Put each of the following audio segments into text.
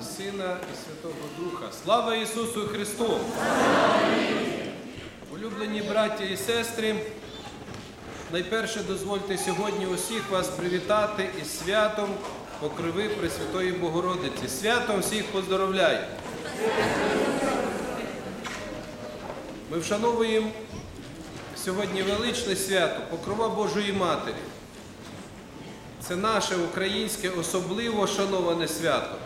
і Сина, і Святого Духа. Слава Ісусу Христу! Улюблені браття і сестри, найперше дозвольте сьогодні усіх вас привітати із святом Покрови Пресвятої Богородиці. Святом всіх поздоровляю! Ми вшановуємо сьогодні величне свято Покрова Божої Матері. Це наше українське особливо шановане свято.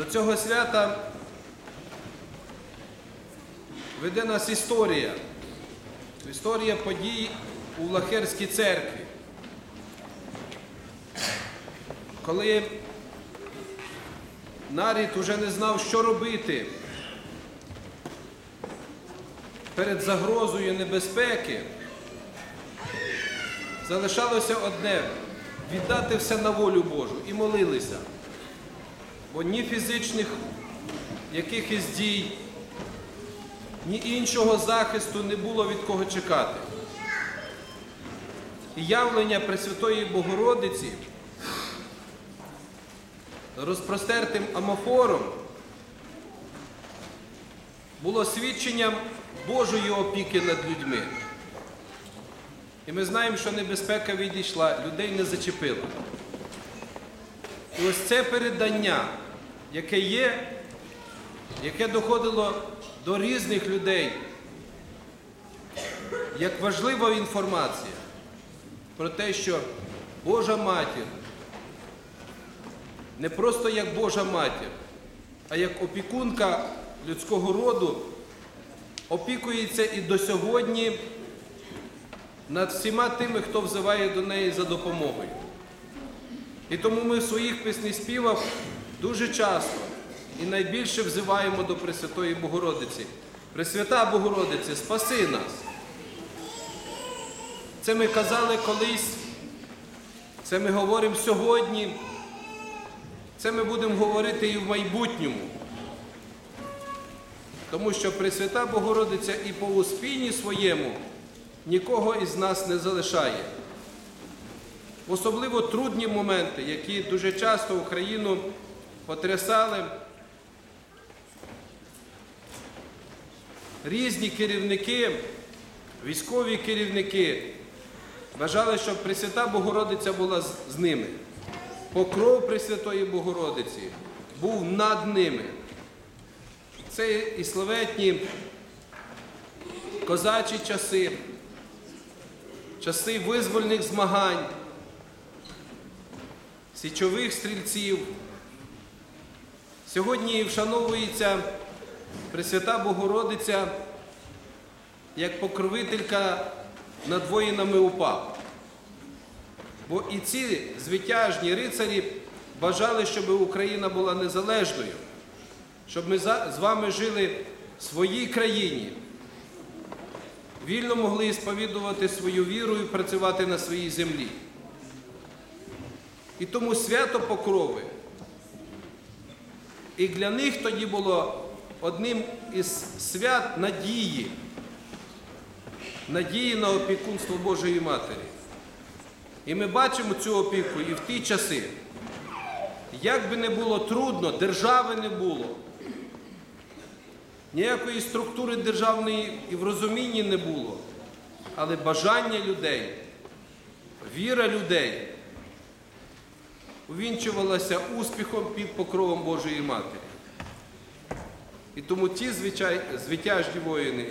До цього свята веде нас історія. Історія подій у Влахерській церкві. Коли нарід уже не знав, що робити перед загрозою небезпеки, залишалося одне віддати все на волю Божу і молилися. Бо ні фізичних якихось дій, ні іншого захисту не було від кого чекати. І явлення Пресвятої Богородиці розпростертим амофором було свідченням Божої опіки над людьми. І ми знаємо, що небезпека відійшла, людей не зачепила. І ось це передання, яке є, яке доходило до різних людей, як важлива інформація про те, що Божа матір не просто як Божа матір, а як опікунка людського роду опікується і до сьогодні над всіма тими, хто взиває до неї за допомогою. І тому ми в своїх піснеспівах дуже часто і найбільше взиваємо до Пресвятої Богородиці. Пресвята Богородице, спаси нас. Це ми казали колись, це ми говоримо сьогодні, це ми будемо говорити і в майбутньому. Тому що Пресвята Богородиця і по успінні своєму нікого із нас не залишає. Особливо трудні моменти, які дуже часто Україну потрясали. Різні керівники, військові керівники бажали, щоб Пресвята Богородиця була з, ними. Покров Пресвятої Богородиці був над ними. Це і славетні козачі часи, часи визвольних змагань, січових стрільців. Сьогодні вшановується Пресвята Богородиця як покровителька над воїнами УПА. Бо і ці звитяжні рицарі бажали, щоб Україна була незалежною, щоб ми з вами жили в своїй країні, вільно могли сповідувати свою віру і працювати на своїй землі. І тому свято Покрови. І для них тоді було одним із свят надії, надії на опікунство Божої Матері. І ми бачимо цю опіку і в ті часи. Як би не було трудно, держави не було, ніякої структури державної і в розумінні не було, але бажання людей, віра людей увінчувалася успіхом під покровом Божої Матері. І тому ті звичай, звитяжні воїни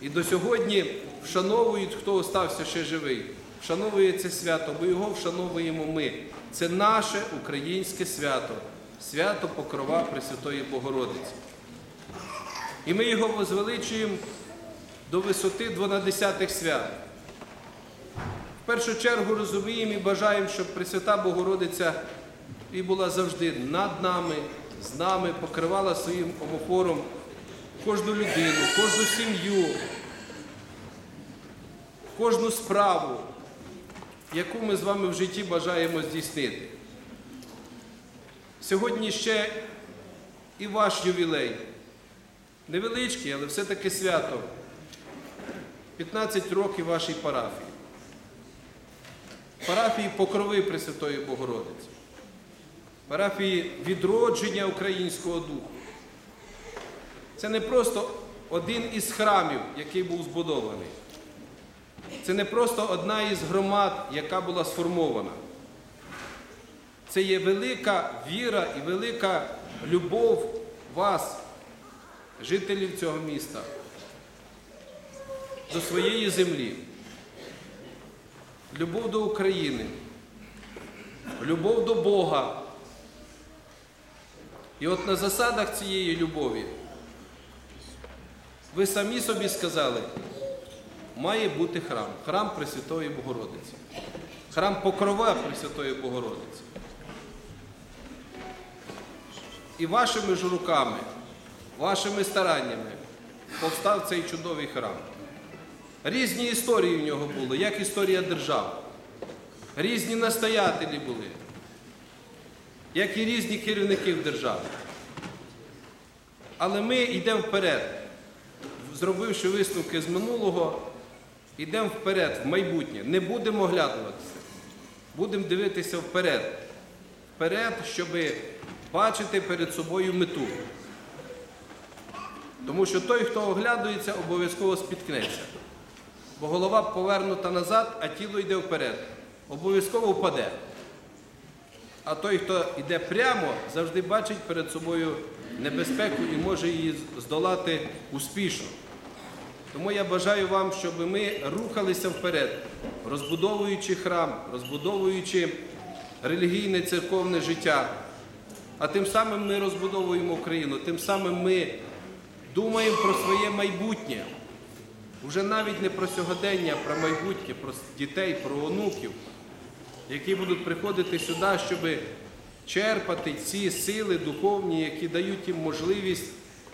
і до сьогодні вшановують, хто остався ще живий. Вшановує це свято, бо його вшановуємо ми. Це наше українське свято, свято Покрова Пресвятої Богородиці. І ми його возвеличуємо до висоти 12 свят. Першу чергу розуміємо і бажаємо, щоб Пресвята Богородиця і була завжди над нами, з нами, покривала своїм омофором кожну людину, кожну сім'ю, кожну справу, яку ми з вами в житті бажаємо здійснити. Сьогодні ще і ваш ювілей. Невеличкий, але все-таки свято. 15 років вашій парафії. Парафії Покрови Пресвятої Богородиці. парафії відродження українського духу. Це не просто один із храмів, який був збудований. Це не просто одна із громад, яка була сформована. Це є велика віра і велика любов вас, жителів цього міста, до своєї землі, любов до України, любов до Бога. І от на засадах цієї любові ви самі собі сказали, має бути храм, храм Пресвятої Богородиці, храм Покрова Пресвятої Богородиці. І вашими ж руками, вашими стараннями повстав цей чудовий храм. Різні історії в нього були, як історія держав. Різні настоятелі були, як і різні керівники в державі. Але ми йдемо вперед, зробивши висновки з минулого, йдемо вперед, в майбутнє. Не будемо оглядуватися, будемо дивитися вперед. Вперед, щоб бачити перед собою мету. Тому що той, хто оглядується, обов'язково спіткнеться. Бо голова повернута назад, а тіло йде вперед. Обов'язково впаде. А той, хто йде прямо, завжди бачить перед собою небезпеку і може її здолати успішно. Тому я бажаю вам, щоб ми рухалися вперед, розбудовуючи храм, розбудовуючи релігійне церковне життя. А тим самим ми розбудовуємо Україну, тим самим ми думаємо про своє майбутнє. Уже навіть не про сьогодення, а про майбутнє, про дітей, про онуків, які будуть приходити сюди, щоб черпати ці сили духовні, які дають їм можливість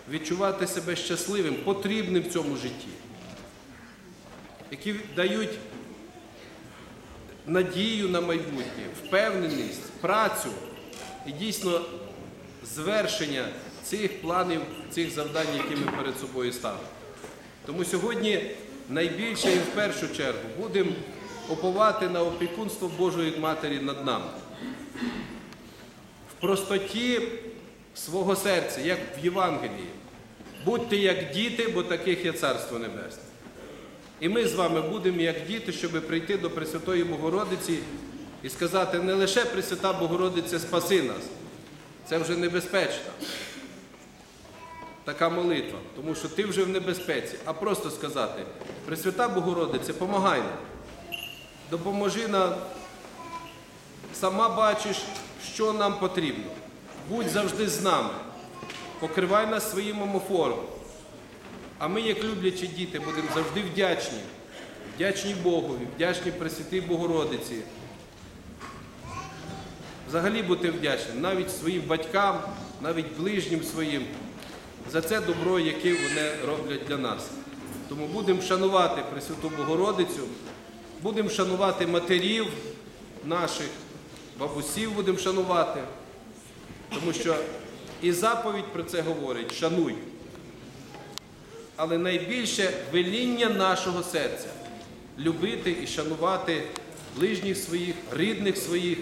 відчувати себе щасливим, потрібним в цьому житті, які дають надію на майбутнє, впевненість, працю і дійсно звершення цих планів, цих завдань, які ми перед собою ставимо. Тому сьогодні найбільше і в першу чергу будемо оповати на опікунство Божої Матері над нами. В простоті свого серця, як в Євангелії. Будьте як діти, бо таких є Царство Небесне. І ми з вами будемо як діти, щоб прийти до Пресвятої Богородиці і сказати, не лише Пресвята Богородиця спаси нас, це вже небезпечно. Така молитва, тому що ти вже в небезпеці, а просто сказати, Пресвята Богородице, помагай нам, допоможи нам, сама бачиш, що нам потрібно. Будь завжди з нами, покривай нас своїм омофором. А ми, як люблячі діти, будемо завжди вдячні, вдячні Богові, вдячні Пресвятій Богородиці. Взагалі бути вдячним навіть своїм батькам, навіть ближнім своїм за це добро, яке вони роблять для нас. Тому будемо шанувати Пресвяту Богородицю, будемо шанувати матерів наших, бабусів будемо шанувати, тому що і заповідь про це говорить шануй. Але найбільше веління нашого серця любити і шанувати ближніх своїх, рідних своїх,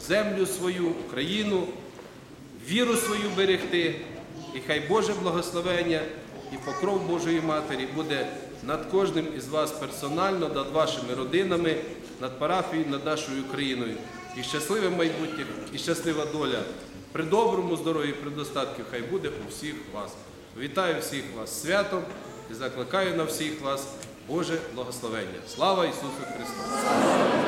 землю свою, Україну, віру свою берегти. І хай Боже благословення і покров Божої Матері буде над кожним із вас персонально, над вашими родинами, над парафією, над нашою Україною. І щасливе майбутнє, і щаслива доля. При доброму здоров'ї, при достатку, хай буде у всіх вас. Вітаю всіх вас святом і закликаю на всіх вас Боже благословення. Слава Ісусу Христу!